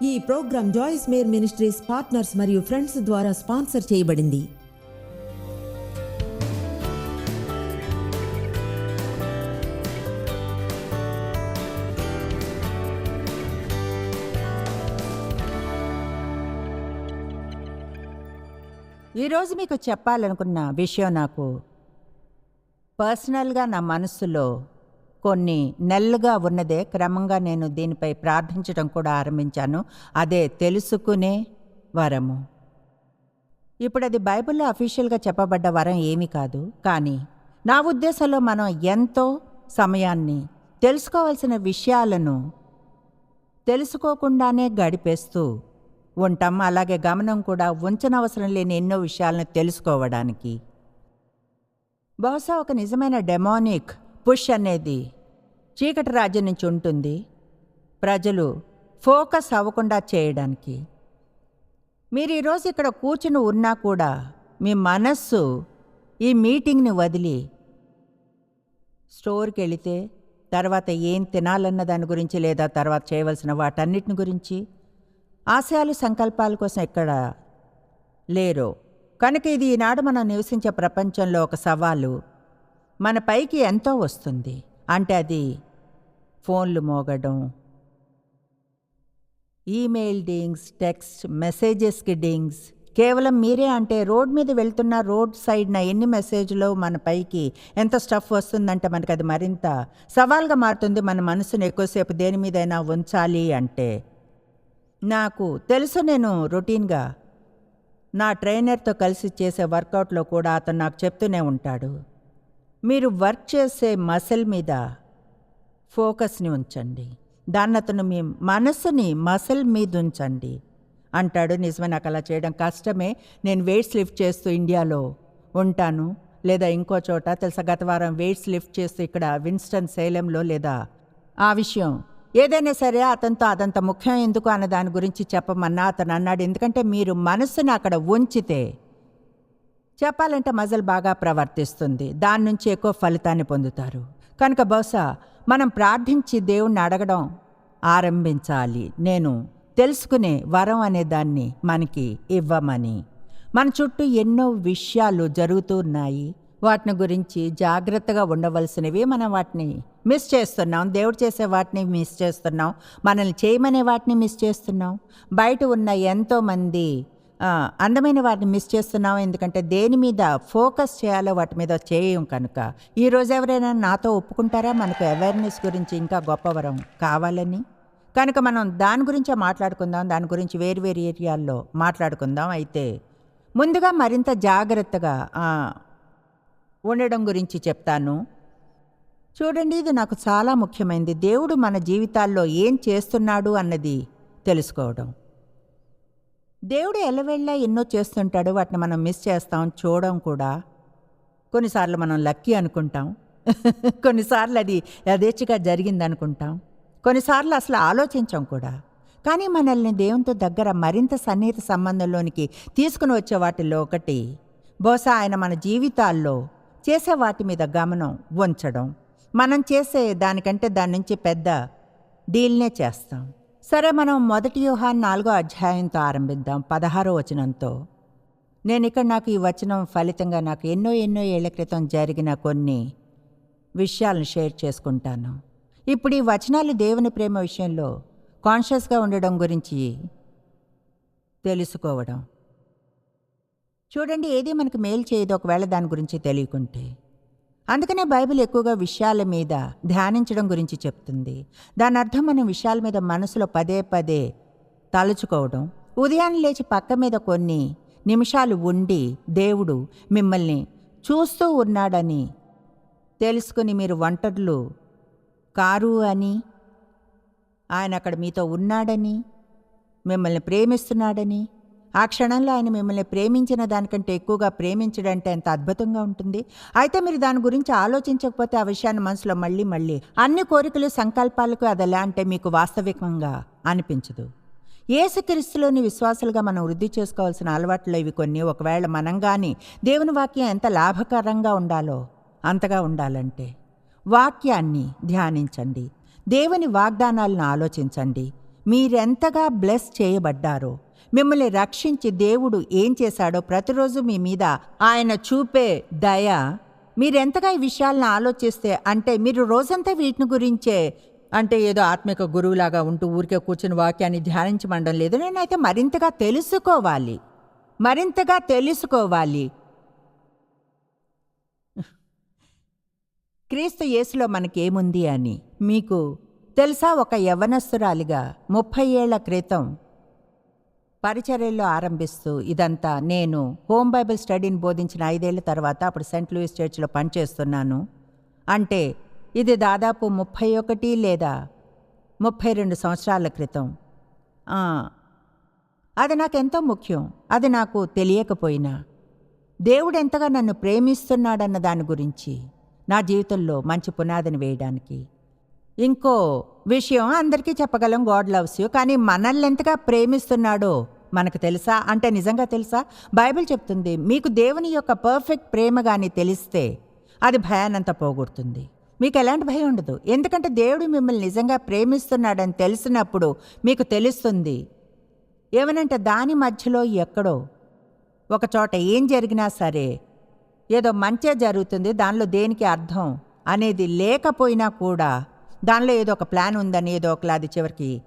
ఈ program Joyce Meyer ministries partners మరియు friends ద్వారా స్పాన్సర్ చేయబడింది. ఈరోజు మీకు చెప్పాలనుకున్న విషయం నాకు. పర్సనల్గా నా మనస్సులో కొన్ని నెలలుగా ఉన్నదే క్రమంగా నేను దీనిపై ప్రార్థించడం కూడా ఆరంభించాను. అదే తెలుసుకునే వరము. ఇప్పుడు అది బైబిల్లో అఫీషియల్గా చెప్పబడ్డ వరం ఏమీ కాదు. కానీ నా ఉద్దేశంలో మనం ఎంతో సమయాన్ని తెలుసుకోవాల్సిన విషయాలను తెలుసుకోకుండానే గడిపేస్తూ ఉంటాం. అలాగే గమనం కూడా ఉంచనవసరం లేని ఎన్నో విషయాలను తెలుసుకోవడానికి. బహుశా ఒక నిజమైన డెమోనిక్ పుష్ అనేది చీకటి రాజ్యం నుంచి ఉంటుంది. ప్రజలు ఫోకస్ అవ్వకుండా చేయడానికి. మీరు ఈరోజు ఇక్కడ కూర్చుని ఉన్నా కూడా మీ మనస్సు ఈ మీటింగ్ని వదిలి స్టోర్కి వెళితే తర్వాత ఏం తినాలన్న దాని గురించి లేదా తర్వాత చేయవలసిన వాటన్నిటిని గురించి ఆశయాలు సంకల్పాల కోసం ఎక్కడ లేరో. కనుక ఇది ఈనాడు మనం నివసించే ప్రపంచంలో ఒక సవాలు. మన పైకి ఎంతో వస్తుంది. అంటే అది ఫోన్లు మోగడం. Email డింగ్స్ text మెసేజెస్కి డింగ్స్. కేవలం మీరే అంటే రోడ్ మీద వెళ్తున్న రోడ్ సైడ్న ఎన్ని మెసేజ్లో మన పైకి ఎంత స్టఫ్ వస్తుందంటే మనకి అది మరింత సవాల్గా మారుతుంది మన మనసును ఎక్కువసేపు దేని మీదైనా ఉంచాలి అంటే. నాకు తెలుసు నేను రొటీన్గా. నా ట్రైనర్తో కలిసి చేసే వర్కౌట్లో కూడా అతను నాకు చెప్తూనే ఉంటాడు. మీరు వర్క్ చేసే మసిల్ మీద ఫోకస్ని ఉంచండి. దాన్ని అతను మీ మనస్సుని మసిల్ మీద ఉంచండి. అంటాడు నిజమే నాకు అలా చేయడం కష్టమే. నేను వెయిట్స్ లిఫ్ట్ చేస్తూ ఇండియాలో ఉంటాను. లేదా ఇంకో చోట తెలుసా గత వారం వెయిట్స్ లిఫ్ట్ చేస్తూ ఇక్కడ విన్స్టన్ సేలంలో లేదా ఆ విషయం. ఏదైనా సరే అతనితో అదంత ముఖ్యం ఎందుకు అన్న దాని గురించి చెప్పమన్నా అతను అన్నాడు. ఎందుకంటే మీరు మనస్సుని అక్కడ ఉంచితే చెప్పాలంటే మజల్ బాగా ప్రవర్తిస్తుంది. దాని నుంచి ఎక్కువ ఫలితాన్ని పొందుతారు. కనుక బహుశా మనం ప్రార్థించి దేవుణ్ణి అడగడం ఆరంభించాలి. నేను తెలుసుకునే వరం అనే దాన్ని మనకి ఇవ్వమని. మన చుట్టూ ఎన్నో విషయాలు జరుగుతూ ఉన్నాయి. వాటిని గురించి జాగ్రత్తగా ఉండవలసినవి మనం వాటిని మిస్ చేస్తున్నాం. దేవుడు చేసే వాటిని మిస్ చేస్తున్నాం. మనల్ని చేయమనే వాటిని మిస్ చేస్తున్నాం. బయట ఉన్న ఎంతోమంది అందమైన వాటిని మిస్ చేస్తున్నాం ఎందుకంటే దేని మీద ఫోకస్ చేయాలో వాటి మీద చేయం కనుక. ఈరోజు ఎవరైనా నాతో ఒప్పుకుంటారా? మనకు అవేర్నెస్ గురించి ఇంకా గొప్పవరం కావాలని. కనుక మనం దాని గురించే మాట్లాడుకుందాం. దాని గురించి వేరు వేరు ఏరియాల్లో మాట్లాడుకుందాం. అయితే ముందుగా మరింత జాగ్రత్తగా ఉండడం గురించి చెప్తాను. చూడండి ఇది నాకు చాలా ముఖ్యమైనది దేవుడు మన జీవితాల్లో ఏం చేస్తున్నాడు అన్నది తెలుసుకోవడం. దేవుడు ఎల్లవెళ్ళ ఎన్నో చేస్తుంటాడు వాటిని మనం మిస్ చేస్తాం చూడడం కూడా. కొన్నిసార్లు మనం లక్కీ అనుకుంటాం. కొన్నిసార్లు అది యథేచ్ఛగా జరిగింది అనుకుంటాం కొన్నిసార్లు అసలు ఆలోచించాం కూడా. కానీ మనల్ని దేవునితో దగ్గర మరింత సన్నిహిత సంబంధంలోనికి తీసుకుని వచ్చే వాటిల్లో ఒకటి బహుశా ఆయన మన జీవితాల్లో చేసే వాటి మీద గమనం ఉంచడం. మనం చేసే దానికంటే దాని నుంచి పెద్ద డీల్నే చేస్తాం. సరే మనం మొదటి వ్యూహాన్ నాలుగో అధ్యాయంతో ఆరంభిద్దాం పదహారో వచనంతో. నేను ఇక్కడ నాకు ఈ వచనం ఫలితంగా నాకు ఎన్నో ఎన్నో ఏళ్ళ క్రితం జరిగిన కొన్ని విషయాలను షేర్ చేసుకుంటాను. ఇప్పుడు ఈ వచనాలు దేవుని ప్రేమ విషయంలో కాన్షియస్గా ఉండడం గురించి తెలుసుకోవడం. చూడండి ఏది మనకు మేలు చేయదు ఒకవేళ దాని గురించి తెలియకుంటే. అందుకనే బైబిల్ ఎక్కువగా విషయాల మీద ధ్యానించడం గురించి చెప్తుంది. దాని అర్థం మనం విషయాల మీద మనసులో పదే పదే తలుచుకోవడం. ఉదయాన్నే లేచి పక్క మీద కొన్ని నిమిషాలు ఉండి దేవుడు మిమ్మల్ని చూస్తూ ఉన్నాడని తెలుసుకుని మీరు వంటర్లు కారు అని ఆయన అక్కడ మీతో ఉన్నాడని మిమ్మల్ని ప్రేమిస్తున్నాడని ఆ క్షణంలో ఆయన మిమ్మల్ని ప్రేమించిన దానికంటే ఎక్కువగా ప్రేమించడంటే ఎంత అద్భుతంగా ఉంటుంది. అయితే మీరు దాని గురించి ఆలోచించకపోతే ఆ విషయాన్ని మనసులో మళ్ళీ మళ్ళీ అన్ని కోరికలు సంకల్పాలకు అది ఎలా అంటే మీకు వాస్తవికంగా అనిపించదు. ఏసుక్రీస్తులోని విశ్వాసాలుగా మనం వృద్ధి చేసుకోవాల్సిన అలవాట్లు ఇవి కొన్ని. ఒకవేళ మనం కానీ దేవుని వాక్యం ఎంత లాభకరంగా ఉండాలో అంతగా ఉండాలంటే వాక్యాన్ని ధ్యానించండి. దేవుని వాగ్దానాలను ఆలోచించండి. మీరెంతగా బ్లెస్ చేయబడ్డారో మిమ్మల్ని రక్షించి దేవుడు ఏం చేశాడో ప్రతిరోజు మీ మీద ఆయన చూపే దయ. మీరెంతగా ఈ విషయాలను ఆలోచిస్తే అంటే మీరు రోజంతా వీటిని గురించే అంటే ఏదో ఆత్మిక గురువులాగా ఉంటూ ఊరికే కూర్చుని వాక్యాన్ని ధ్యానించమండం లేదు. నేనైతే మరింతగా తెలుసుకోవాలి. మరింతగా తెలుసుకోవాలి. క్రీస్తు యేసులో మనకేముంది అని మీకు తెలుసా? ఒక యవనస్తురాలిగా ముప్పై ఏళ్ళ క్రితం పరిచర్యల్లో ఆరంభిస్తూ ఇదంతా నేను హోమ్ బైబిల్ స్టడీని బోధించిన ఐదేళ్ళ తర్వాత అప్పుడు సెంట్ లూయిస్ చర్చ్లో పనిచేస్తున్నాను. అంటే ఇది దాదాపు ముప్పై ఒకటి లేదా ముప్పై రెండు సంవత్సరాల క్రితం. అది నాకెంతో ముఖ్యం. అది నాకు తెలియకపోయినా. దేవుడు ఎంతగా నన్ను ప్రేమిస్తున్నాడన్న దాని గురించి నా జీవితంలో మంచి పునాదిని వేయడానికి. ఇంకో విషయం అందరికీ చెప్పగలం గాడ్ లవ్స్ యూ కానీ మనల్ని ఎంతగా ప్రేమిస్తున్నాడో మనకు తెలుసా? అంటే నిజంగా తెలుసా? బైబిల్ చెప్తుంది మీకు దేవుని యొక్క పర్ఫెక్ట్ ప్రేమ కానీ తెలిస్తే అది భయానంత పోగొడుతుంది. మీకు ఎలాంటి భయం ఉండదు. ఎందుకంటే దేవుడు మిమ్మల్ని నిజంగా ప్రేమిస్తున్నాడని తెలిసినప్పుడు మీకు తెలుస్తుంది. ఏమనంటే దాని మధ్యలో ఎక్కడో ఒక చోట ఏం జరిగినా సరే ఏదో మంచే జరుగుతుంది దానిలో దేనికి అర్థం అనేది లేకపోయినా కూడా దానిలో ఏదో ఒక ప్లాన్ ఉందని ఏదో ఒకలాది చివరికి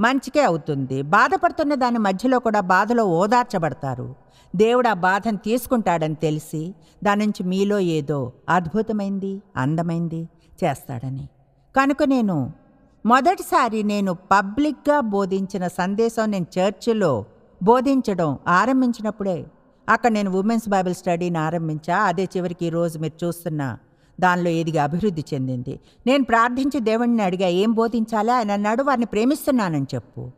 మంచికే అవుతుంది. బాధపడుతున్న దాని మధ్యలో కూడా బాధలో ఓదార్చబడతారు. దేవుడు ఆ బాధను తీసుకుంటాడని తెలిసి దాని నుంచి మీలో ఏదో అద్భుతమైంది అందమైంది చేస్తాడని. కనుక నేను మొదటిసారి నేను పబ్లిక్గా బోధించిన సందేశం నేను చర్చిలో బోధించడం ఆరంభించినప్పుడే అక్కడ నేను ఉమెన్స్ బైబిల్ స్టడీని ఆరంభించా. అదే చివరికి ఈరోజు రోజు మీరు చూస్తున్న దానిలో ఎదిగి అభివృద్ధి చెందింది. నేను ప్రార్థించి దేవుణ్ణి అడిగా ఏం బోధించాలా? ఆయన అన్నాడు వారిని ప్రేమిస్తున్నానని చెప్పు.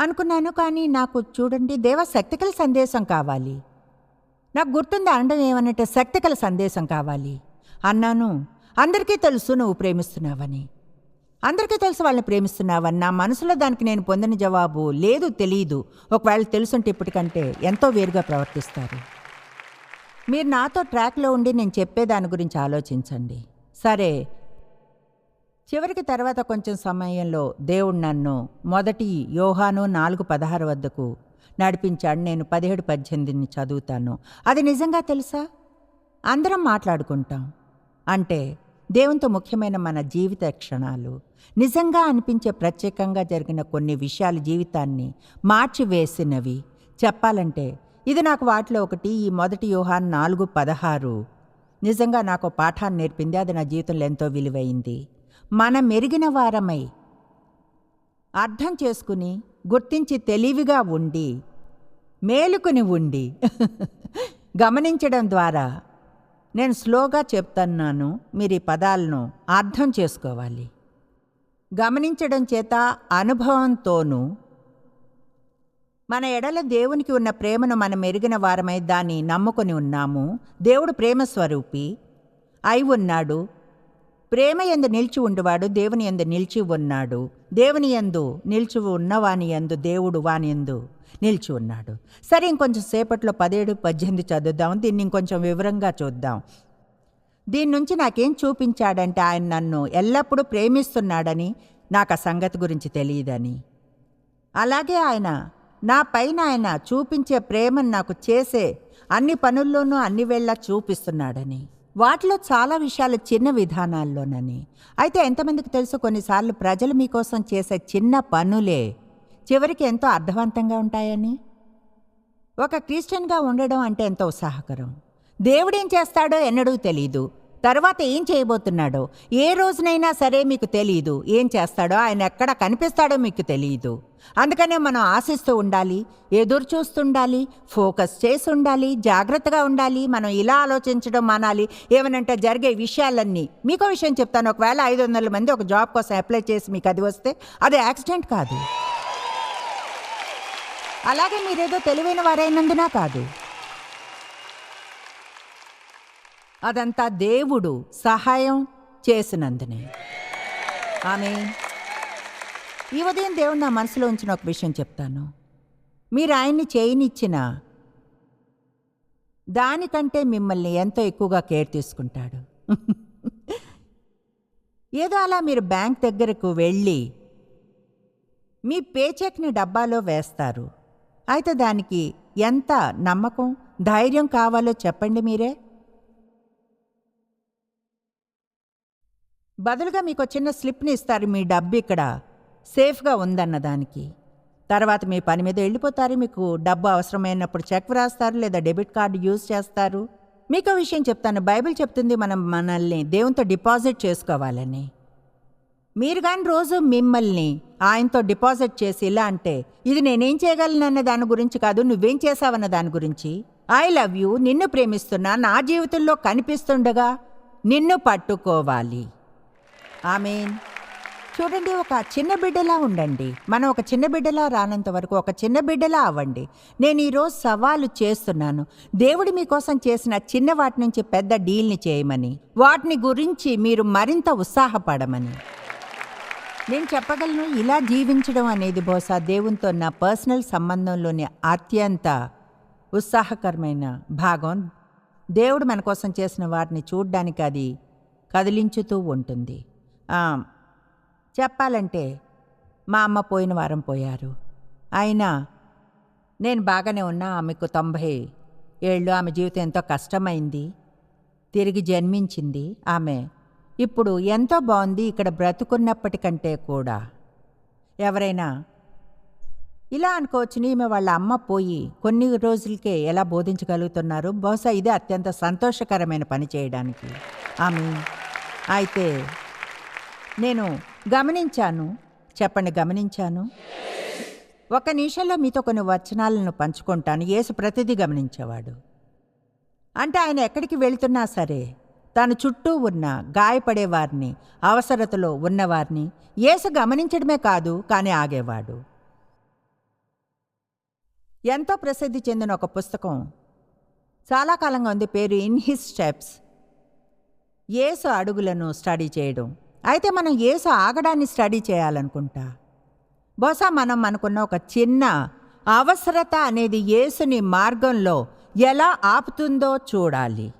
అనుకున్నాను కానీ నాకు చూడండి దేవ శక్తికల సందేశం కావాలి. నాకు గుర్తుంది అనడం ఏమనంటే శక్తికల సందేశం కావాలి. అన్నాను అందరికీ తెలుసు నువ్వు ప్రేమిస్తున్నావని. అందరికీ తెలుసు వాళ్ళని ప్రేమిస్తున్నావని. నా మనసులో దానికి నేను పొందిన జవాబు లేదు తెలియదు ఒకవేళ తెలుసుంటే ఇప్పటికంటే ఎంతో వేరుగా ప్రవర్తిస్తారు. మీరు నాతో ట్రాక్లో ఉండి నేను చెప్పేదాని గురించి ఆలోచించండి. సరే. చివరికి తర్వాత కొంచెం సమయంలో దేవుడు నన్ను మొదటి యోహాను నాలుగు పదహారు వద్దకు నడిపించాడు. నేను పదిహేడు పద్దెనిమిదిని చదువుతాను. అది నిజంగా తెలుసా? అందరం మాట్లాడుకుంటాం. అంటే దేవునితో ముఖ్యమైన మన జీవిత క్షణాలు. నిజంగా అనిపించే ప్రత్యేకంగా జరిగిన కొన్ని విషయాలు జీవితాన్ని మార్చివేసినవి. చెప్పాలంటే ఇది నాకు వాటిలో ఒకటి ఈ మొదటి వ్యూహాన్ని నాలుగు పదహారు. నిజంగా నాకు పాఠాన్ని నేర్పింది అది నా జీవితంలో ఎంతో విలువైంది. మన మెరిగిన వారమై అర్థం చేసుకుని గుర్తించి తెలివిగా ఉండి మేలుకుని ఉండి గమనించడం ద్వారా నేను స్లోగా చెప్తున్నాను మీరు ఈ పదాలను అర్థం చేసుకోవాలి. గమనించడం చేత అనుభవంతోనూ మన ఎడల దేవునికి ఉన్న ప్రేమను మనం మెరిగిన వారమై దాన్ని నమ్ముకొని ఉన్నాము. దేవుడు ప్రేమ స్వరూపి. అయి ఉన్నాడు. ప్రేమ ఎందు నిలిచి ఉండువాడు దేవుని ఎందు నిలిచి ఉన్నాడు. దేవుని ఎందు నిలిచి ఉన్నవాని ఎందు దేవుడు వాని ఎందు నిలిచి ఉన్నాడు. సరే ఇంకొంచెం సేపట్లో పదిహేడు పద్దెనిమిది చదువుదాం. దీన్ని ఇంకొంచెం వివరంగా చూద్దాం. దీని నుంచి నాకేం చూపించాడంటే ఆయన నన్ను ఎల్లప్పుడూ ప్రేమిస్తున్నాడని నాకు ఆ సంగతి గురించి తెలియదని. అలాగే ఆయన నా పైన ఆయన చూపించే ప్రేమను నాకు చేసే అన్ని పనుల్లోనూ అన్ని వేళ్ళ చూపిస్తున్నాడని. వాటిలో చాలా విషయాలు చిన్న విధానాల్లోనని. అయితే ఎంతమందికి తెలుసు కొన్నిసార్లు ప్రజలు మీకోసం చేసే చిన్న పనులే చివరికి ఎంతో అర్థవంతంగా ఉంటాయని? ఒక క్రిస్టియన్గా ఉండడం అంటే ఎంతో ఉత్సాహకరం దేవుడేం చేస్తాడో ఎన్నడూ తెలియదు తర్వాత ఏం చేయబోతున్నాడో? ఏ రోజునైనా సరే మీకు తెలియదు ఏం చేస్తాడో? ఆయన ఎక్కడ కనిపిస్తాడో మీకు తెలియదు అందుకనే మనం ఆశిస్తూ ఉండాలి ఎదురు చూస్తుండాలి ఫోకస్ చేసి ఉండాలి జాగ్రత్తగా ఉండాలి మనం ఇలా ఆలోచించడం మానాలి. ఏమనంటే జరిగే విషయాలన్నీ. మీకో విషయం చెప్తాను. ఒకవేళ ఐదు వందల మంది ఒక జాబ్ కోసం అప్లై చేసి మీకు అది వస్తే అది యాక్సిడెంట్ కాదు. అలాగే మీరేదో తెలివైన వారైనందున కాదు. అదంతా దేవుడు సహాయం చేసినందునే. ఆమె ఈ ఉదయం దేవుడు నా మనసులో ఉంచిన ఒక విషయం చెప్తాను. మీరు ఆయన్ని చేయనిచ్చిన దానికంటే మిమ్మల్ని ఎంతో ఎక్కువగా కేర్ తీసుకుంటాడు. ఏదో అలా మీరు బ్యాంక్ దగ్గరకు వెళ్ళి మీ పేచెక్ని డబ్బాలో వేస్తారు. అయితే దానికి ఎంత నమ్మకం ధైర్యం కావాలో చెప్పండి మీరే. బదులుగా మీకు చిన్న స్లిప్ని ఇస్తారు మీ డబ్బు ఇక్కడ. సేఫ్గా ఉందన్న దానికి. తర్వాత మీ పని మీద వెళ్ళిపోతారు మీకు డబ్బు అవసరమైనప్పుడు చెక్ వ్రాస్తారు లేదా డెబిట్ కార్డు యూజ్ చేస్తారు. మీకు విషయం చెప్తాను బైబిల్ చెప్తుంది మనం మనల్ని దేవునితో డిపాజిట్ చేసుకోవాలని. మీరు కానీ రోజు మిమ్మల్ని ఆయనతో డిపాజిట్ చేసి ఇలా అంటే ఇది నేనేం చేయగలనన్న దాని గురించి కాదు నువ్వేం చేసావన్న దాని గురించి. ఐ లవ్ యూ నిన్ను ప్రేమిస్తున్నా నా జీవితంలో కనిపిస్తుండగా నిన్ను పట్టుకోవాలి. ఆమెన్. చూడండి ఒక చిన్న బిడ్డలా ఉండండి. మనం ఒక చిన్న బిడ్డలా రానంత వరకు ఒక చిన్న బిడ్డలా అవ్వండి. నేను ఈరోజు సవాలు చేస్తున్నాను. దేవుడు మీకోసం చేసిన చిన్న వాటి నుంచి పెద్ద డీల్ని చేయమని. వాటిని గురించి మీరు మరింత ఉత్సాహపడమని. నేను చెప్పగలను ఇలా జీవించడం అనేది బహుశా దేవునితో నా పర్సనల్ సంబంధంలోని అత్యంత ఉత్సాహకరమైన భాగం. దేవుడు మన కోసం చేసిన వాటిని చూడ్డానికి అది కదిలించుతూ ఉంటుంది. చెప్పాలంటే మా అమ్మ పోయిన వారం పోయారు. అయినా నేను బాగానే ఉన్నా ఆమెకు తొంభై ఏళ్ళు ఆమె జీవితం ఎంతో కష్టమైంది తిరిగి జన్మించింది ఆమె. ఇప్పుడు ఎంతో బాగుంది ఇక్కడ బ్రతుకున్నప్పటికంటే కూడా. ఎవరైనా ఇలా అనుకోవచ్చుని ఈమె వాళ్ళ అమ్మ పోయి కొన్ని రోజులకే ఎలా బోధించగలుగుతున్నారు? బహుశా ఇదే అత్యంత సంతోషకరమైన పని చేయడానికి. ఆమె. అయితే నేను గమనించాను. చెప్పండి గమనించాను. ఒక నిమిషంలో మీతో కొన్ని వచనాలను పంచుకుంటాను. యేసు ప్రతిదీ గమనించేవాడు. అంటే ఆయన ఎక్కడికి వెళ్తున్నా సరే తన చుట్టూ ఉన్న గాయపడేవారిని అవసరతలో ఉన్నవారిని యేసు గమనించడమే కాదు కానీ ఆగేవాడు. ఎంతో ప్రసిద్ధి చెందిన ఒక పుస్తకం. చాలా కాలంగా ఉంది పేరు ఇన్ హిస్ స్టెప్స్ యేసు అడుగులను స్టడీ చేయడం. అయితే మనం యేసు ఆగడాన్ని స్టడీ చేయాలనుకుంటా. బహుశా మనం మనకున్న ఒక చిన్న అవసరత అనేది యేసుని మార్గంలో ఎలా ఆపుతుందో చూడాలి.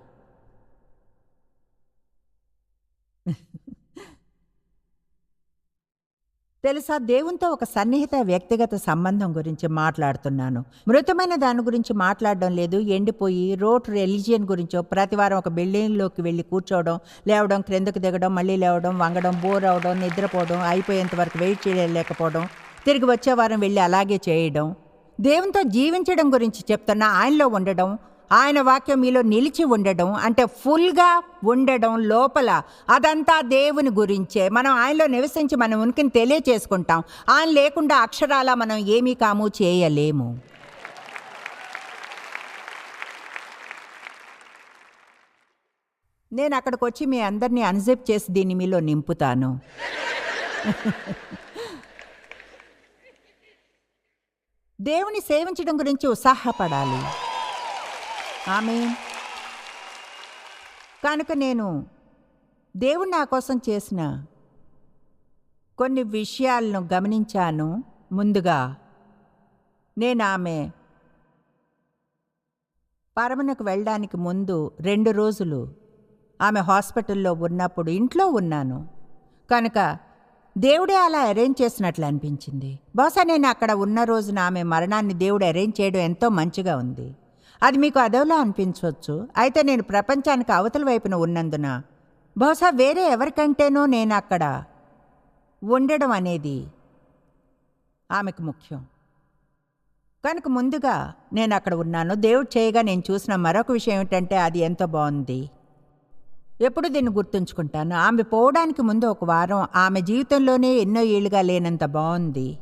తెలుసా? దేవునితో ఒక సన్నిహిత వ్యక్తిగత సంబంధం గురించి మాట్లాడుతున్నాను. మృతమైన దాని గురించి మాట్లాడడం లేదు. ఎండిపోయి రోడ్ రిలీజియన్ గురించో ప్రతివారం ఒక బిల్డింగ్లోకి వెళ్ళి కూర్చోవడం లేవడం క్రిందకు దిగడం మళ్ళీ లేవడం వంగడం బోర్ అవడం నిద్రపోవడం అయిపోయేంత వరకు వెయిట్ చేయలేకపోవడం తిరిగి వచ్చే వారం వెళ్ళి అలాగే చేయడం. దేవునితో జీవించడం గురించి చెప్తున్నా ఆయనలో ఉండడం ఆయన వాక్యం మీలో నిలిచి ఉండడం అంటే ఫుల్గా ఉండడం లోపల అదంతా దేవుని గురించే. మనం ఆయనలో నివసించి మన ఉనికిని తెలియచేసుకుంటాం. ఆయన లేకుండా అక్షరాల మనం ఏమీ కాము చేయలేము. నేను అక్కడికి వచ్చి మీ అందరినీ అన్జిప్ చేసి దీన్ని మీలో నింపుతాను. దేవుని సేవించడం గురించి ఉత్సాహపడాలి. ఆమె కనుక నేను దేవుడు నా కోసం చేసిన కొన్ని విషయాలను గమనించాను ముందుగా. నేను ఆమె పరమనకు వెళ్ళడానికి ముందు రెండు రోజులు ఆమె హాస్పిటల్లో ఉన్నప్పుడు ఇంట్లో ఉన్నాను. కనుక దేవుడే అలా అరేంజ్ చేసినట్లు అనిపించింది. బహుశా నేను అక్కడ ఉన్న రోజున ఆమె మరణాన్ని దేవుడు అరేంజ్ చేయడం ఎంతో మంచిగా ఉంది. అది మీకు అదోలా అనిపించవచ్చు అయితే నేను ప్రపంచానికి అవతల వైపున ఉన్నందున బహుశా వేరే ఎవరికంటేనో నేను అక్కడ ఉండడం అనేది ఆమెకు ముఖ్యం. కనుక ముందుగా నేను అక్కడ ఉన్నాను. దేవుడు చేయగా నేను చూసిన మరొక విషయం ఏమిటంటే అది ఎంతో బాగుంది. ఎప్పుడు దీన్ని గుర్తుంచుకుంటాను? ఆమె పోవడానికి ముందు ఒక వారం ఆమె జీవితంలోనే ఎన్నో ఏళ్ళుగా లేనంత బాగుంది.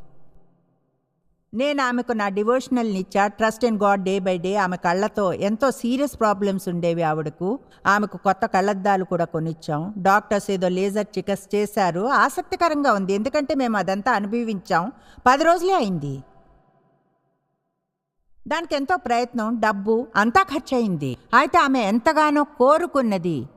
నేను ఆమెకు నా డివోషనల్ని ఇచ్చా trust in God day by day ఆమె కళ్ళతో ఎంతో సీరియస్ ప్రాబ్లమ్స్ ఉండేవి ఆవిడకు. ఆమెకు కొత్త కళ్ళద్దాలు కూడా కొనిచ్చాం. డాక్టర్స్ ఏదో లేజర్ చికిత్స చేశారు. ఆసక్తికరంగా ఉంది. ఎందుకంటే మేము అదంతా అనుభవించాం. పది రోజులే అయింది. దానికి ఎంతో ప్రయత్నం డబ్బు అంతా ఖర్చయింది. అయితే ఆమె ఎంతగానో కోరుకున్నది.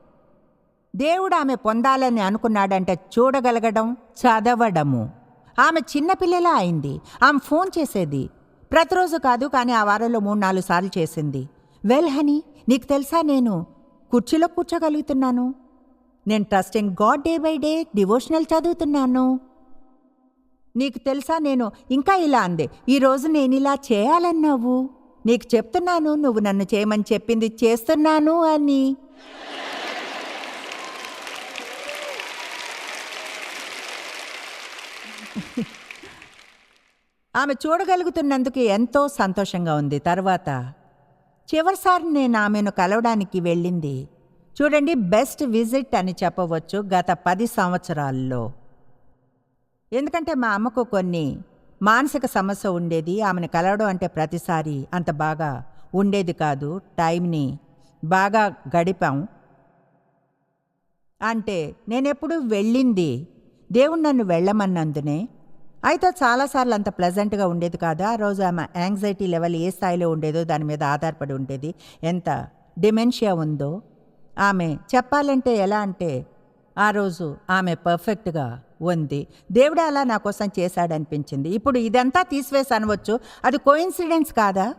దేవుడు ఆమె పొందాలని అనుకున్నాడంటే చూడగలగడం చదవడము. ఆమె చిన్నపిల్లలా అయింది. ఆమె ఫోన్ చేసేది. ప్రతిరోజు కాదు కానీ ఆ వారంలో మూడు నాలుగు సార్లు చేసింది. వెల్ హనీ నీకు తెలుసా నేను కుర్చీలో కూర్చోగలుగుతున్నాను. నేను trust in God day by day devotional చదువుతున్నాను. నీకు తెలుసా నేను ఇంకా ఇలా అందే. ఈరోజు నేను ఇలా చేయాలన్నావు. నీకు చెప్తున్నాను నువ్వు నన్ను చేయమని చెప్పింది చేస్తున్నాను అని. ఆమె చూడగలుగుతున్నందుకు ఎంతో సంతోషంగా ఉంది. తర్వాత చివరిసారి నేను ఆమెను కలవడానికి వెళ్ళింది. చూడండి బెస్ట్ విజిట్ అని చెప్పవచ్చు గత పది సంవత్సరాల్లో. ఎందుకంటే మా అమ్మకు కొన్ని మానసిక సమస్య ఉండేది. ఆమెను కలవడం అంటే ప్రతిసారి అంత బాగా ఉండేది కాదు. టైంని బాగా గడిపాం. అంటే నేనెప్పుడు వెళ్ళింది దేవుడు నన్ను వెళ్ళమన్నందునే. అయితే చాలాసార్లు అంత ప్లెజెంట్గా ఉండేది కాదు? ఆ రోజు ఆమె యాంగ్జైటీ లెవెల్ ఏ స్థాయిలో ఉండేదో దాని మీద ఆధారపడి ఉండేది. ఎంత డిమెన్షియా ఉందో. ఆమె చెప్పాలంటే ఎలా అంటే ఆ రోజు ఆమె పర్ఫెక్ట్గా ఉంది. దేవుడు అలా నా కోసం చేశాడనిపించింది. ఇప్పుడు ఇదంతా తీసివేసి అనవచ్చు. అది కోయిన్సిడెన్స్ కాదా?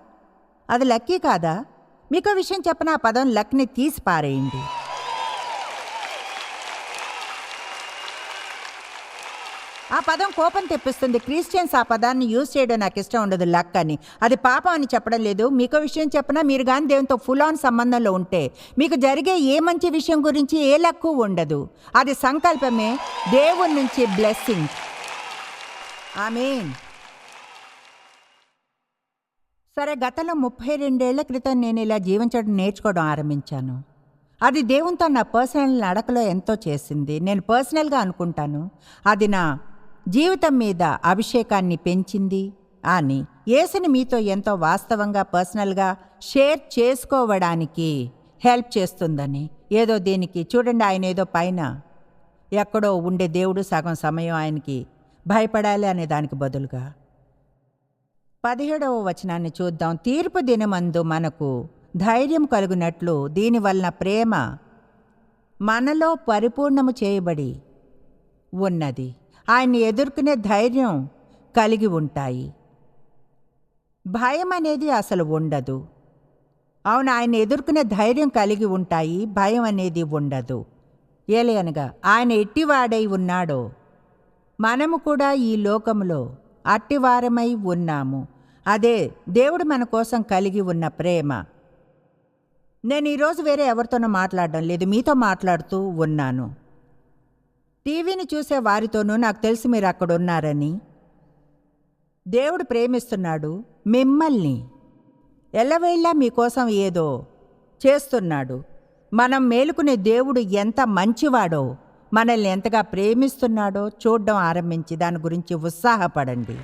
అది లక్కీ కాదా? మీకు విషయం చెప్పిన? ఆ పదం లక్ని తీసి పారేయండి. ఆ పదం కోపం తెప్పిస్తుంది. క్రిస్టియన్స్ ఆ పదాన్ని యూజ్ చేయడం నాకు ఇష్టం ఉండదు లక్ అని. అది పాపం అని చెప్పడం లేదు. మీకు విషయం చెప్పినా? మీరు కానీ దేవునితో ఫుల్ ఆన్ సంబంధంలో ఉంటే మీకు జరిగే ఏ మంచి విషయం గురించి ఏ లక్కు ఉండదు. అది సంకల్పమే దేవుని నుంచి బ్లెస్సింగ్ ఆమేన్. సరే గతంలో ముప్పై రెండేళ్ళ క్రితం నేను ఇలా జీవించడం నేర్చుకోవడం ఆరంభించాను. అది దేవునితో నా పర్సనల్ నడకలో ఎంతో చేసింది. నేను పర్సనల్గా అనుకుంటాను. అది నా జీవితం మీద అభిషేకాన్ని పెంచింది. అని యేసుని మీతో ఎంతో వాస్తవంగా పర్సనల్గా షేర్ చేసుకోవడానికి హెల్ప్ చేస్తుందని. ఏదో దీనికి చూడండి ఆయన ఏదో పైన ఎక్కడో ఉండే దేవుడు సగం సమయం ఆయనకి భయపడాలి అనే దానికి బదులుగా. పదిహేడవ వచనాన్ని చూద్దాం. తీర్పు దినమందు మనకు ధైర్యం కలుగునట్లు దీనివలన ప్రేమ మనలో పరిపూర్ణము చేయబడి ఉన్నది. ఆయన్ని ఎదుర్కొనే ధైర్యం కలిగి ఉంటాయి. భయం అనేది అసలు ఉండదు. అవును ఆయన ఎదుర్కొనే ధైర్యం కలిగి ఉంటాయి. భయం అనేది ఉండదు. ఏలే అనగా ఆయన ఎట్టివాడై ఉన్నాడో మనము కూడా ఈ లోకములో అట్టివారమై ఉన్నాము. అదే దేవుడు మన కోసం కలిగి ఉన్న ప్రేమ. నేను ఈరోజు వేరే ఎవరితోనో మాట్లాడడం లేదు. మీతో మాట్లాడుతూ ఉన్నాను. టీవీని చూసే వారితోనూ నాకు తెలిసి మీరు అక్కడ ఉన్నారని. దేవుడు ప్రేమిస్తున్నాడు మిమ్మల్ని. ఎల్లవేళ్ళ మీకోసం ఏదో చేస్తున్నాడు. మనం మేలుకునే దేవుడు ఎంత మంచివాడో మనల్ని ఎంతగా ప్రేమిస్తున్నాడో చూడడం ఆరంభించి దాని గురించి ఉత్సాహపడండి.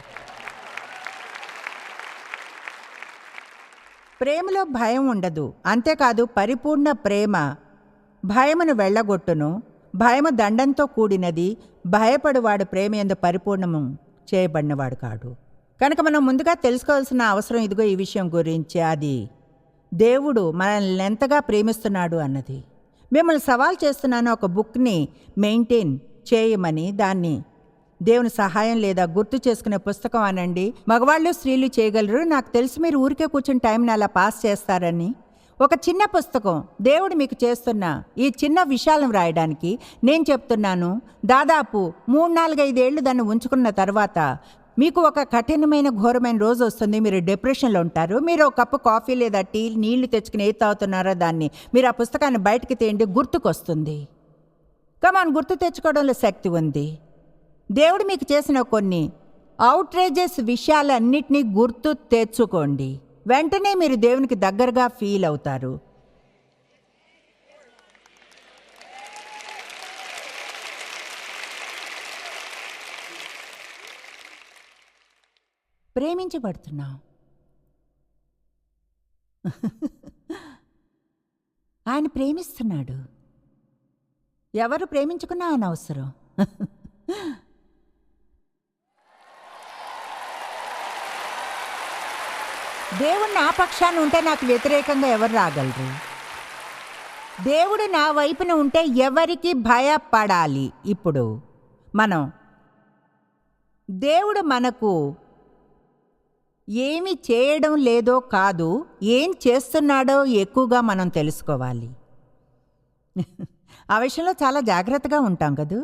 ప్రేమలో భయం ఉండదు అంతేకాదు పరిపూర్ణ ప్రేమ. భయమును వెళ్ళగొట్టును భయము దండంతో కూడినది భయపడువాడు ప్రేమయందు పరిపూర్ణము చేయబడినవాడు కాడు. కనుక మనం ముందుగా తెలుసుకోవాల్సిన అవసరం ఇదిగో ఈ విషయం గురించి. అది దేవుడు మనల్ని ఎంతగా ప్రేమిస్తున్నాడు అన్నది. మిమ్మల్ని సవాల్ చేస్తున్నాను ఒక బుక్ని మెయింటైన్ చేయమని దాన్ని దేవుని సహాయం లేదా గుర్తు చేసుకునే పుస్తకం అనండి. మగవాళ్ళు స్త్రీలు చేయగలరు. నాకు తెలిసి మీరు ఊరికే కూర్చుని టైంని అలా పాస్ చేస్తారని. ఒక చిన్న పుస్తకం దేవుడు మీకు చేస్తున్న ఈ చిన్న విషయాలను వ్రాయడానికి నేను చెప్తున్నాను. దాదాపు మూడు నాలుగైదేళ్ళు దాన్ని ఉంచుకున్న తర్వాత మీకు ఒక కఠినమైన ఘోరమైన రోజు వస్తుంది. మీరు డిప్రెషన్లో ఉంటారు. మీరు ఒక కప్పు కాఫీ లేదా టీ నీళ్ళు తెచ్చుకుని ఏది తాగుతున్నారో దాన్ని మీరు ఆ పుస్తకాన్ని బయటకు తీయండి. గుర్తుకొస్తుంది. కమాన్ గుర్తు తెచ్చుకోవడంలో శక్తి ఉంది. దేవుడు మీకు చేసిన కొన్ని అవుట్రేజెస్ విషయాలన్నిటినీ గుర్తు తెచ్చుకోండి. వెంటనే మీరు దేవునికి దగ్గరగా ఫీల్ అవుతారు. ప్రేమించబడుతున్నాం. ఆయన ప్రేమిస్తున్నాడు. ఎవరు ప్రేమించుకున్నా ఆయన అవసరం. దేవుడు నా పక్షాన ఉంటే నాకు వ్యతిరేకంగా ఎవరు రాగలరు? దేవుడు నా వైపున ఉంటే ఎవరికి భయపడాలి? ఇప్పుడు మనం దేవుడు మనకు ఏమి చేయడం లేదో కాదు ఏం చేస్తున్నాడో ఎక్కువగా మనం తెలుసుకోవాలి. ఆ విషయంలో చాలా జాగ్రత్తగా ఉంటాం కదూ?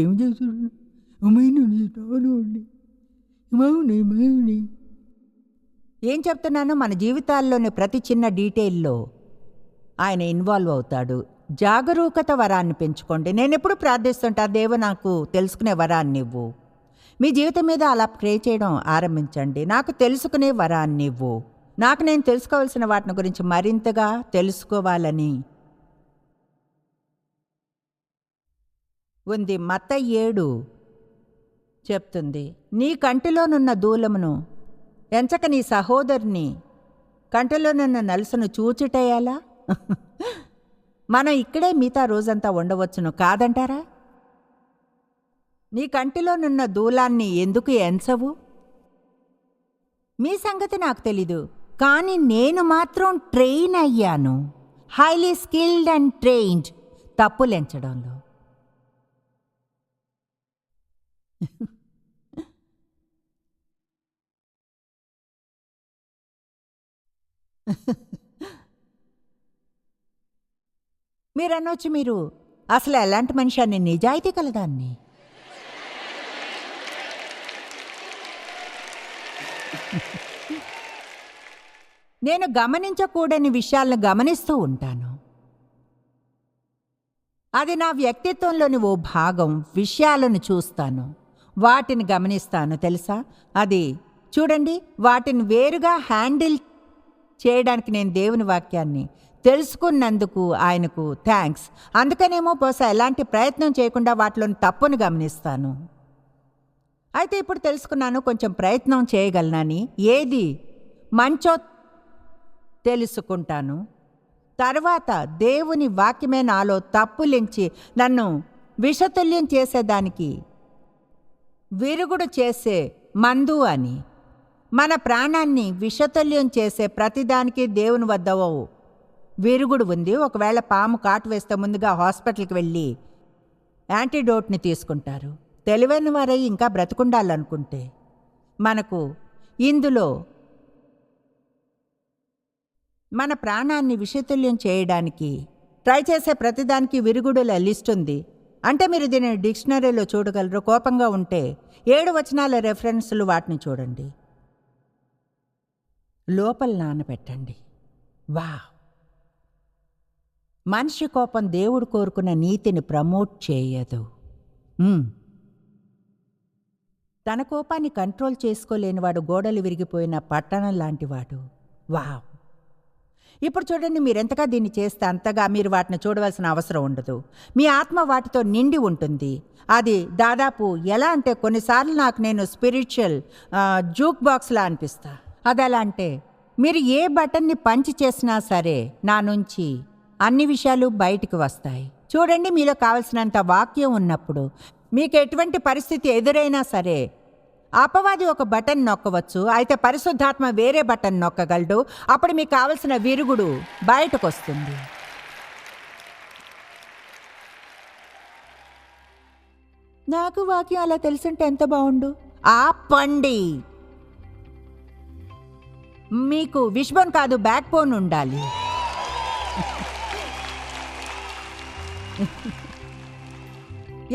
ఏం చేస్తున్నాడు మౌని రానుని మౌని మౌని ఏం చెప్తున్నాను మన జీవితాల్లోని ప్రతి చిన్న డీటెయిల్లో ఆయన ఇన్వాల్వ్ అవుతాడు. జాగరూకత వరాన్ని పెంచుకోండి. నేను ఎప్పుడు ప్రార్థిస్తుంటా దేవు నాకు తెలుసుకునే వరాన్ని ఇవ్వు. మీ జీవితం మీద అలా ప్రే చేయడం ఆరంభించండి. నాకు తెలుసుకునే వరాన్ని ఇవ్వు. నాకు నేను తెలుసుకోవాల్సిన వాటిని గురించి మరింతగా తెలుసుకోవాలని ఉంది. మత ఏడు చెప్తుంది. నీ కంటిలోనున్న దూలమును ఎంచక నీ సహోదరుని కంటిలోనున్న నలుసును చూచుటేయాలా? మనం ఇక్కడే మిగతా రోజంతా ఉండవచ్చును కాదంటారా? నీ కంటిలోనున్న దూలాన్ని ఎందుకు ఎంచవు? మీ సంగతి నాకు తెలీదు కానీ నేను మాత్రం ట్రైన్ అయ్యాను. Highly skilled and trained తప్పులెంచడంలో. మీరనొచ్చు మీరు. అసలు ఎలాంటి మనిషి అని? నిజాయితీ కలదాన్ని. నేను గమనించకూడని విషయాలను గమనిస్తూ ఉంటాను. అది నా వ్యక్తిత్వంలోని ఓ భాగం విషయాలను చూస్తాను. వాటిని గమనిస్తాను తెలుసా? అది చూడండి వాటిని వేరుగా హ్యాండిల్ చేయడానికి నేను దేవుని వాక్యాన్ని తెలుసుకున్నందుకు ఆయనకు థ్యాంక్స్ అందుకనేమో బహుశా ఎలాంటి ప్రయత్నం చేయకుండా వాటిలోని తప్పును గమనిస్తాను. అయితే ఇప్పుడు తెలుసుకున్నాను కొంచెం ప్రయత్నం చేయగలనని. ఏది మంచో తెలుసుకుంటాను. తర్వాత దేవుని వాక్యమే నాలో తప్పులించి నన్ను విషతుల్యం చేసేదానికి విరుగుడు చేసే మందు అని. మన ప్రాణాన్ని విషతుల్యం చేసే ప్రతిదానికి దేవుని వద్ద విరుగుడు ఉంది ఒకవేళ పాము కాటు వేస్తే ముందుగా హాస్పిటల్కి వెళ్ళి యాంటీడోట్ని తీసుకుంటారు. తెలివైన వారై ఇంకా బ్రతుకుండాలనుకుంటే మనకు ఇందులో మన ప్రాణాన్ని విషతుల్యం చేయడానికి ట్రై చేసే ప్రతిదానికి విరుగుడుల లిస్ట్ ఉంది. అంటే మీరు దీన్ని డిక్షనరీలో చూడగలరు. కోపంగా ఉంటే ఏడు వచనాల రెఫరెన్స్లు వాటిని చూడండి. లోపల నానబెట్టండి. వా మనిషి కోపం దేవుడు కోరుకున్న నీతిని ప్రమోట్ చేయదు. తన కోపాన్ని కంట్రోల్ చేసుకోలేనివాడు గోడలు విరిగిపోయిన పట్టణం లాంటివాడు. వావ్! ఇప్పుడు చూడండి మీరు ఎంతగా దీన్ని చేస్తే అంతగా మీరు వాటిని చూడవలసిన అవసరం ఉండదు. మీ ఆత్మ వాటితో నిండి ఉంటుంది. అది దాదాపు ఎలా అంటే కొన్నిసార్లు నాకు నేను స్పిరిచువల్ జూక్ బాక్స్లా అనిపిస్తా. అది ఎలా అంటే మీరు ఏ బటన్ని పంచి చేసినా సరే నా నుంచి అన్ని విషయాలు బయటికి వస్తాయి. చూడండి మీలో కావలసినంత వాక్యం ఉన్నప్పుడు మీకు ఎటువంటి పరిస్థితి ఎదురైనా సరే అపవాది ఒక బటన్ నొక్కవచ్చు అయితే పరిశుద్ధాత్మ వేరే బటన్ నొక్కగలడు. అప్పుడు మీకు కావలసిన విరుగుడు బయటకు వస్తుంది నాకు వాక్యం అలా తెలుసుంటే ఎంత బాగుండు? ఆపండి. మీకు విష్బోన్ కాదు బ్యాక్ బోన్ ఉండాలి.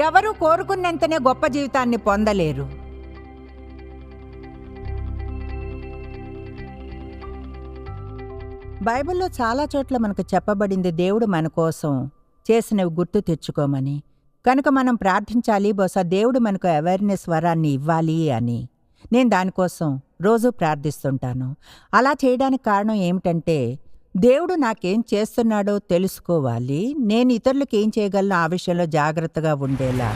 ఎవరు కోరుకున్నంతనే గొప్ప జీవితాన్ని పొందలేరు. బైబిల్లో చాలా చోట్ల మనకు చెప్పబడింది దేవుడు మన కోసం చేసినవి గుర్తు తెచ్చుకోమని. కనుక మనం ప్రార్థించాలి బహుశా దేవుడు మనకు అవేర్నెస్ వరాన్ని ఇవ్వాలి అని. నేను దానికోసం రోజు ప్రార్థిస్తుంటాను. అలా చేయడానికి కారణం ఏమిటంటే దేవుడు నాకేం చేస్తున్నాడో తెలుసుకోవాలి. నేను ఇతరులకు ఏం చేయగలను ఆ విషయంలో జాగ్రత్తగా ఉండేలా.